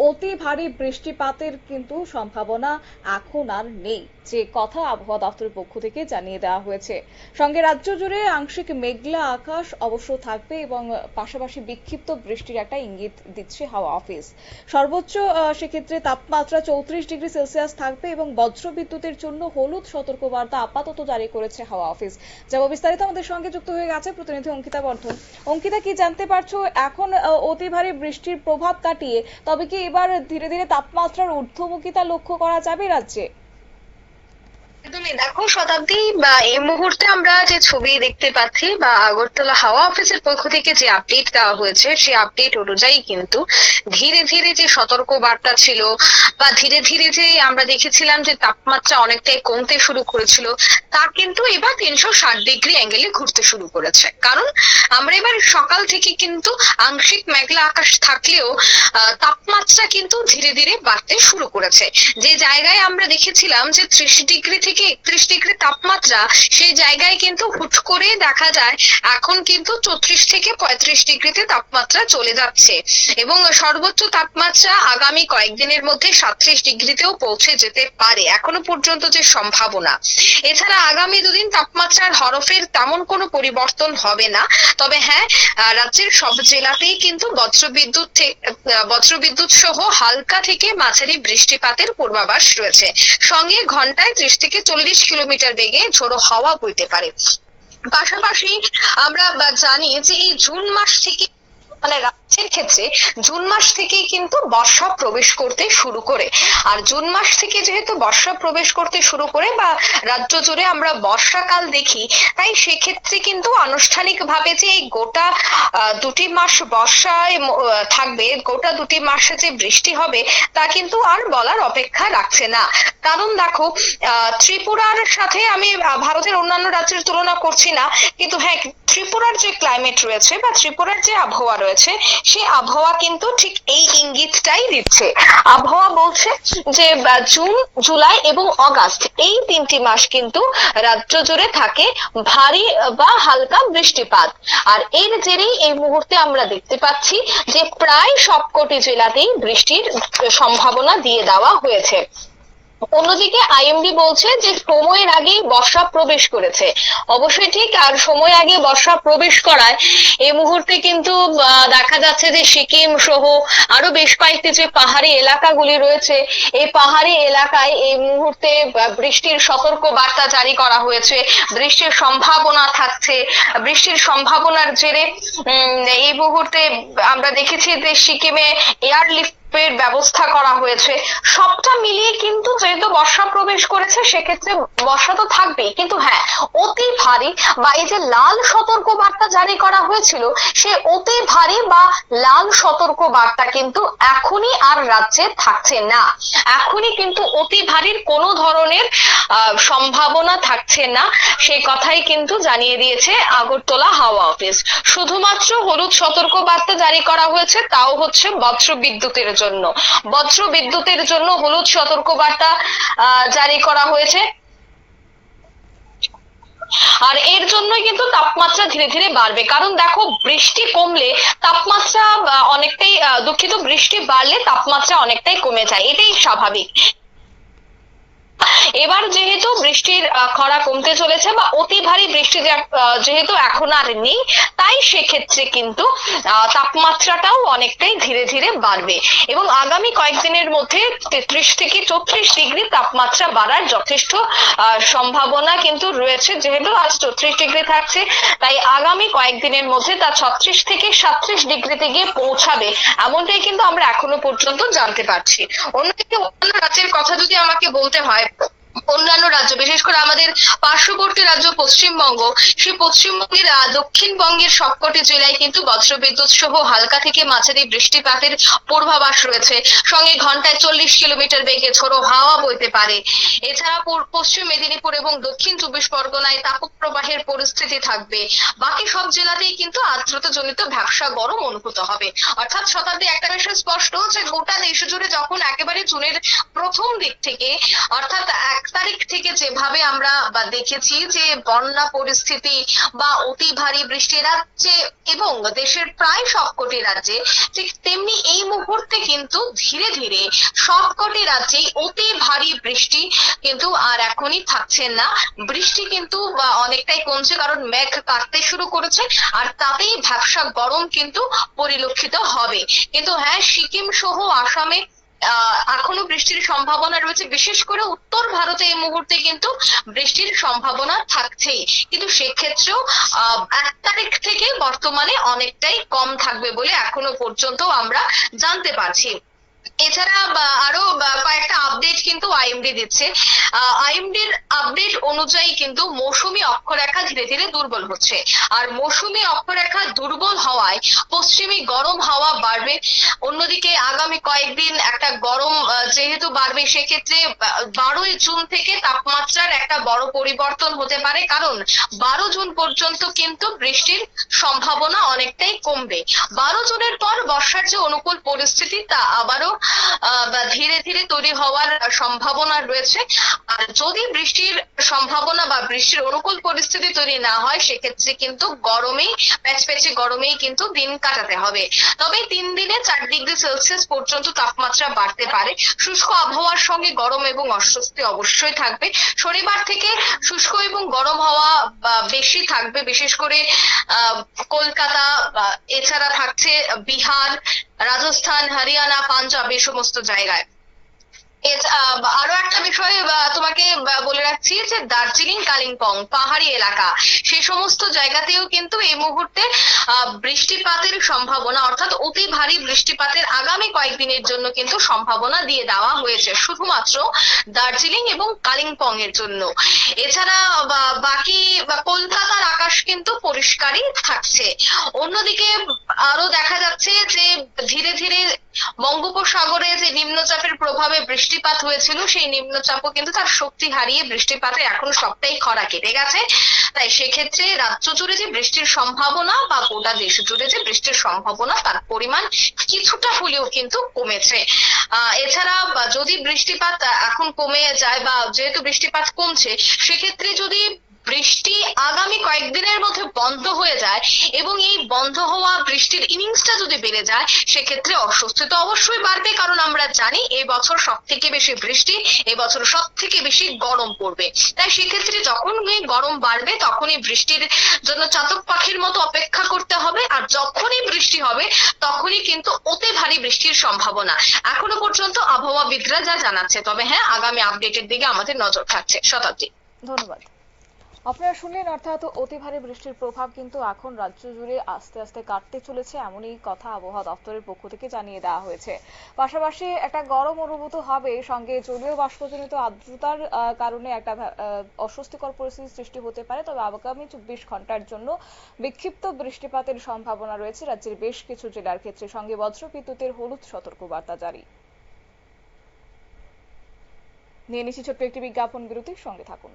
অতি ভারী বৃষ্টিপাতের কিন্তু সম্ভাবনা এখন আর নেই। যে কথা আবহাওয়া দপ্তরের পক্ষ থেকে জানিয়ে দেওয়া হয়েছে। সঙ্গে রাজ্য জুড়ে আংশিক মেঘলা আকাশ অবশ্য থাকবে এবং পাশাপাশি বিক্ষিপ্ত বৃষ্টির একটা ইঙ্গিত দিচ্ছে হাওয়া অফিস। সর্বোচ্চ সেক্ষেত্রে তাপমাত্রা চৌত্রিশ ডিগ্রি সেলসিয়াস থাকবে এবং বজ্র বিদ্যুতের জন্য হলুদ সতর্কবার্তা আপাতত জারি করেছে হাওয়া অফিস। যাব বিস্তারিত আমাদের সঙ্গে যুক্ত হয়ে গেছে প্রতিনিধি অঙ্কিতা বর্ধন। অঙ্কিতা, কি জানতে পারছ? এখন অতি ভারী বৃষ্টির প্রভাব কাটিয়ে তবে কি এবার ধীরে ধীরে তাপমাত্রার ঊর্ধ্বমুখিতা লক্ষ্য করা যাবে রাজ্যে? একদমই। দেখো, শতাব্দী, বা এই মুহূর্তে আমরা যে ছবি দেখতে পাচ্ছি, বা আগরতলা হাওয়া অফিসের পক্ষ থেকে যে আপডেট দেওয়া হয়েছে, সেই আপডেট অনুযায়ী কিন্তু ধীরে ধীরে যে সতর্ক বার্তা ছিল, বা ধীরে ধীরে যে আমরা দেখেছিলাম যে তাপমাত্রা অনেকটাই কমতে শুরু করেছিল, তা কিন্তু এবার তিনশো ষাট ডিগ্রি অ্যাঙ্গেলে ঘুরতে শুরু করেছে। কারণ আমরা এবার সকাল থেকে কিন্তু আংশিক মেঘলা আকাশ থাকলেও তাপমাত্রা কিন্তু ধীরে ধীরে বাড়তে শুরু করেছে। যে জায়গায় আমরা দেখেছিলাম যে ত্রিশ ডিগ্রি থেকে একত্রিশ ডিগ্রি তাপমাত্রা, সেই জায়গায় কিন্তু হুট করে দেখা যায় এখন কিন্তু চৌত্রিশ থেকে পঁয়ত্রিশ ডিগ্রিতে তাপমাত্রা চলে যাচ্ছে। এবং সর্বোচ্চ তাপমাত্রা আগামী কয়েকদিনের মধ্যে সাতত্রিশ ডিগ্রিতেও পৌঁছে যেতে পারে, এখনও পর্যন্ত যে সম্ভাবনা। এছাড়া আগামী দুদিন তাপমাত্রার হরফের তেমন কোনো পরিবর্তন হবে না। তবে হ্যাঁ রাজ্যের সব জেলাতেই কিন্তু বজ্রবিদ্যুৎ বজ্রবিদ্যুৎ সহ হালকা থেকে মাঝারি বৃষ্টিপাতের পূর্বাভাস রয়েছে। সঙ্গে ঘন্টায় ত্রিশ থেকে চল্লিশ কিলোমিটার বেগে ঝোড়ো হাওয়া বইতে পারে। পাশাপাশি আমরা জানি যে এই জুন মাস থেকে মানে রাজ্যের ক্ষেত্রে জুন মাস থেকেই কিন্তু বর্ষা প্রবেশ করতে শুরু করে। আর জুন মাস থেকে যেহেতু বর্ষা প্রবেশ করতে শুরু করে বা রাজ্য জুড়ে আমরা বর্ষাকাল দেখি, তাই সেক্ষেত্রে কিন্তু আনুষ্ঠানিকভাবে যে এই গোটা দুটি মাস বর্ষায় থাকবে, গোটা দুটি মাসে যে বৃষ্টি হবে, তা কিন্তু আর বলার অপেক্ষা রাখছে না। কারণ দেখো ত্রিপুরার সাথে আমি ভারতের অন্যান্য রাজ্যের তুলনা করছি না, কিন্তু হ্যাঁ ত্রিপুরার যে ক্লাইমেট রয়েছে বা ত্রিপুরার যে আবহাওয়া রয়েছে সেই আবহাওয়া কিন্তু ঠিক এই ইঙ্গিতটাই দিচ্ছে। আবহাওয়া বলছে যে জুন, জুলাই এবং অগাস্ট এই তিনটি মাস কিন্তু রাজ্য জুড়ে থাকে ভারী বা হালকা বৃষ্টিপাত। আর এর জেরেই এই মুহূর্তে আমরা দেখতে পাচ্ছি যে, প্রায় সবকটি জেলাতেই বৃষ্টির সম্ভাবনা দিয়ে দেওয়া হয়েছে। অন্যদিকে আইএমডি বলছে যে সময়ের আগেই বর্ষা প্রবেশ করেছে। অবশ্যই ঠিক, আর সময় আগে বর্ষা প্রবেশ করায়। এই মুহূর্তে কিন্তু দেখা যাচ্ছে যে সিকিম সহ আরও বেশ কয়েকটি যে পাহাড়ি এলাকাগুলি রয়েছে, এই পাহাড়ি এলাকায় এই মুহূর্তে বৃষ্টির সতর্ক বার্তা জারি করা হয়েছে। বৃষ্টির সম্ভাবনা থাকছে। বৃষ্টির সম্ভাবনার জেরে এই মুহূর্তে আমরা দেখেছি যে সিকিমে এয়ারলিফট এর ব্যবস্থা করা হয়েছে। সবটা মিলিয়ে কিন্তু যেহেতু বর্ষা প্রবেশ করেছে, সেক্ষেত্রে বর্ষা তো থাকবেই। কিন্তু হ্যাঁ অতি ভারী বা এই যে লাল সতর্ক বার্তা জারি করা হয়েছিল, সে অতি ভারী বা লাল সতর্ক বার্তা কিন্তু এখনই আর রাজ্যে থাকছে না। এখনই কিন্তু অতি ভারীর কোনো ধরনের সম্ভাবনা থাকছে না। সেই কথাই কিন্তু জানিয়ে দিয়েছে আগরতলা হাওয়া অফিস। শুধুমাত্র হলুদ সতর্ক বার্তা জারি করা হয়েছে, তাও হচ্ছে বজ্র বিদ্যুতের জন্য। বজ্র বিদ্যুতের জন্য হলুদ সতর্ক বার্তা আহ, জারি করা হয়েছে। আর এর জন্যই কিন্তু তাপমাত্রা ধীরে ধীরে বাড়বে। কারণ দেখো বৃষ্টি কমলে তাপমাত্রা অনেকটাই দুঃখিত বৃষ্টি বাড়লে তাপমাত্রা অনেকটাই কমে যায়। এটাই স্বাভাবিক। এবার যেহেতু বৃষ্টির খরা কমতে চলেছে বা অতি ভারী বৃষ্টি যেহেতু এখন আর নেই, তাই সেক্ষেত্রে কিন্তু তাপমাত্রাটাও অনেকটাই ধীরে ধীরে বাড়বে। এবং আগামী কয়েকদিনের মধ্যে তেত্রিশ থেকে চৌত্রিশ ডিগ্রি তাপমাত্রা বাড়ার যথেষ্ট সম্ভাবনা কিন্তু রয়েছে। যেহেতু আজ চৌত্রিশ ডিগ্রি থাকছে, তাই আগামী কয়েকদিনের মধ্যে তা ছত্রিশ থেকে সাতত্রিশ ডিগ্রিতে গিয়ে পৌঁছাবে, এমনটাই কিন্তু আমরা এখনও পর্যন্ত জানতে পারছি। অন্যদিকে অন্য রাজ্যের কথা যদি আমাকে বলতে হয় Thanks. অন্যান্য রাজ্য, বিশেষ করে আমাদের পার্শ্ববর্তী রাজ্য পশ্চিমবঙ্গ, সেই পশ্চিমবঙ্গের দক্ষিণবঙ্গের সবকটি জেলায় কিন্তু বজ্রবিদ্যুৎ সহ হালকা থেকে মাঝারি বৃষ্টিপাতের পূর্বাভাস রয়েছে। সঙ্গে ঘন্টায় চল্লিশ কিলোমিটার বেগে ঝোড়ো হাওয়া বইতে পারে। এছাড়া পশ্চিম মেদিনীপুর এবং দক্ষিণ চব্বিশ পরগনায় তাপপ্রবাহের পরিস্থিতি থাকবে। বাকি সব জেলাতেই কিন্তু আর্দ্রতাজনিত ভ্যাবসা গরম অনুভূত হবে। অর্থাৎ শতাব্দী একটা বিষয় স্পষ্ট যে গোটা দেশ জুড়ে যখন একেবারে জুনের প্রথম দিক থেকে, অর্থাৎ এক তারিখ থেকে যেভাবে আমরা বা দেখেছি যে বন্যা পরিস্থিতি বা অতি ভারী বৃষ্টি রাজ্যে এবং দেশের প্রায় সবকটি রাজ্যে ঠিক তেমনি এই মুহূর্তে কিন্তু ধীরে ধীরে সবকটি রাজ্যেই অতি ভারী বৃষ্টি কিন্তু আর এখনই থাকছে না। বৃষ্টি কিন্তু অনেকটাই কমছে কারণ মেঘ কাটতে শুরু করেছে আর তাতেই ভ্যাবসা গরম কিন্তু পরিলক্ষিত হবে। কিন্তু হ্যাঁ সিকিম সহ আসামে এখনও বৃষ্টির সম্ভাবনা রয়েছে। বিশেষ করে উত্তর ভারতে এই মুহূর্তে কিন্তু বৃষ্টির সম্ভাবনা থাকছেই। কিন্তু সেক্ষেত্রেও এক তারিখ থেকে বর্তমানে অনেকটাই কম থাকবে বলে এখনও পর্যন্ত আমরা জানতে পারছি। এছাড়া আরও কয়েকটা আপডেট কিন্তু আইএমডি দিচ্ছে। আইএমডির আপডেট অনুযায়ী কিন্তু মৌসুমী অক্ষরেখা ধীরে ধীরে দুর্বল হচ্ছে। আর মৌসুমী অক্ষরেখা দুর্বল হওয়ায় পশ্চিমী গরম হাওয়া বাড়বে। অন্যদিকে আগামী কয়েকদিন একটা গরম যেহেতু বাড়বে, সেক্ষেত্রে বারোই জুন থেকে তাপমাত্রার একটা বড় পরিবর্তন হতে পারে। কারণ, বারো জুন পর্যন্ত কিন্তু বৃষ্টির সম্ভাবনা অনেকটাই কমবে। বারো জুনের পর বর্ষার যে অনুকূল পরিস্থিতি, তা আবারও বা ধীরে ধীরে তৈরি হওয়ার সম্ভাবনা রয়েছে। আর যদি বৃষ্টির সম্ভাবনা বা বৃষ্টির অনুকূল পরিস্থিতি তৈরি না হয়, সেক্ষেত্রে কিন্তু গরমেই, প্যাচপ্যাচে গরমেই কিন্তু দিন কাটাতে হবে। তবে তিন দিনে চার ডিগ্রি সেলসিয়াস পর্যন্ত তাপমাত্রা বাড়তে পারে। শুষ্ক আবহাওয়ার সঙ্গে গরম এবং অস্বস্তি অবশ্যই থাকবে। শনিবার থেকে শুষ্ক এবং গরম হাওয়া বেশি থাকবে। বিশেষ করে কলকাতা এছাড়া থাকছে বিহার রাজস্থান হরিয়ানা পাঞ্জাব এই সমস্ত জায়গায়। আরও একটা বিষয় তোমাকে বলে রাখছি যে দার্জিলিং, কালিম্পং পাহাড়ি এলাকা, সে সমস্ত জায়গাতেও কিন্তু এই মুহূর্তে বৃষ্টিপাতের সম্ভাবনা, অর্থাৎ অতি ভারী বৃষ্টিপাতের আগামী কয়েকদিনের জন্য কিন্তু সম্ভাবনা দিয়ে দেওয়া হয়েছে, শুধুমাত্র দার্জিলিং এবং কালিম্পং এর জন্য। এছাড়া বাকি কলকাতার আকাশ কিন্তু পরিষ্কারই থাকছে। অন্যদিকে আরও দেখা যাচ্ছে যে, ধীরে ধীরে বঙ্গোপসাগরে যে নিম্নচাপের প্রভাবে বৃষ্টিপাত হয়েছিল, সেই নিম্নচাপও কিন্তু তার শক্তি হারিয়ে বৃষ্টিপাতে এখন সবটাই খরা কেটে গেছে। তাই সেক্ষেত্রে রাজ্য জুড়ে যে বৃষ্টির সম্ভাবনা বা গোটা দেশ জুড়ে যে বৃষ্টির সম্ভাবনা, তার পরিমাণ কিছুটা হলেও কিন্তু কমেছে। এছাড়া যদি বৃষ্টিপাত এখন কমে যায় বা যেহেতু বৃষ্টিপাত কমছে, সেক্ষেত্রে যদি বৃষ্টি আগামী কয়েকদিনের মধ্যে বন্ধ হয়ে যায় এবং এই বন্ধ হওয়া বৃষ্টির ইনিংসটা যদি বেড়ে যায়, সেক্ষেত্রে অস্বস্তি তো অবশ্যই বাড়বে, কারণ আমরা জানি এই বছর সব থেকে বেশি বৃষ্টি এই বছর সব থেকে বেশি গরম পড়বে। তাই সেক্ষেত্রে যখন এই গরম বাড়বে, তখনই বৃষ্টির জন্য চাতক পাখির মতো অপেক্ষা করতে হবে, আর যখনই বৃষ্টি হবে, তখনই কিন্তু অতি ভারী বৃষ্টির সম্ভাবনা। এখনও পর্যন্ত আবহাওয়াবিদরা যা জানাচ্ছে, তবে হ্যাঁ আগামী আপডেটের দিকে আমাদের নজর থাকছে। শতাব্দী। ধন্যবাদ। আপনারা শুনলেন অর্থাৎ অতি ভারী বৃষ্টির প্রভাব কিন্তু এখন রাজ্য জুড়ে আস্তে আস্তে কাটতে চলেছে, এমনই কথা আবহাওয়া দপ্তরের পক্ষ থেকে জানিয়ে দেওয়া হয়েছে। পাশাপাশি একটা গরম অনুভূত হবে সঙ্গে জলীয় বাষ্পজনিত আর্দ্রতার কারণে একটা অস্বস্তিকর পরিস্থিতির সৃষ্টি হতে পারে। তবে আগামী চব্বিশ ঘণ্টার জন্য বিক্ষিপ্ত বৃষ্টিপাতের সম্ভাবনা রয়েছে রাজ্যের বেশ কিছু জেলার ক্ষেত্রে। সঙ্গে বজ্রবিদ্যুতের হলুদ সতর্কবার্তা জারি। নিয়ে নিচ্ছি ছোট্ট একটি বিজ্ঞাপন বিরতির সঙ্গে থাকুন।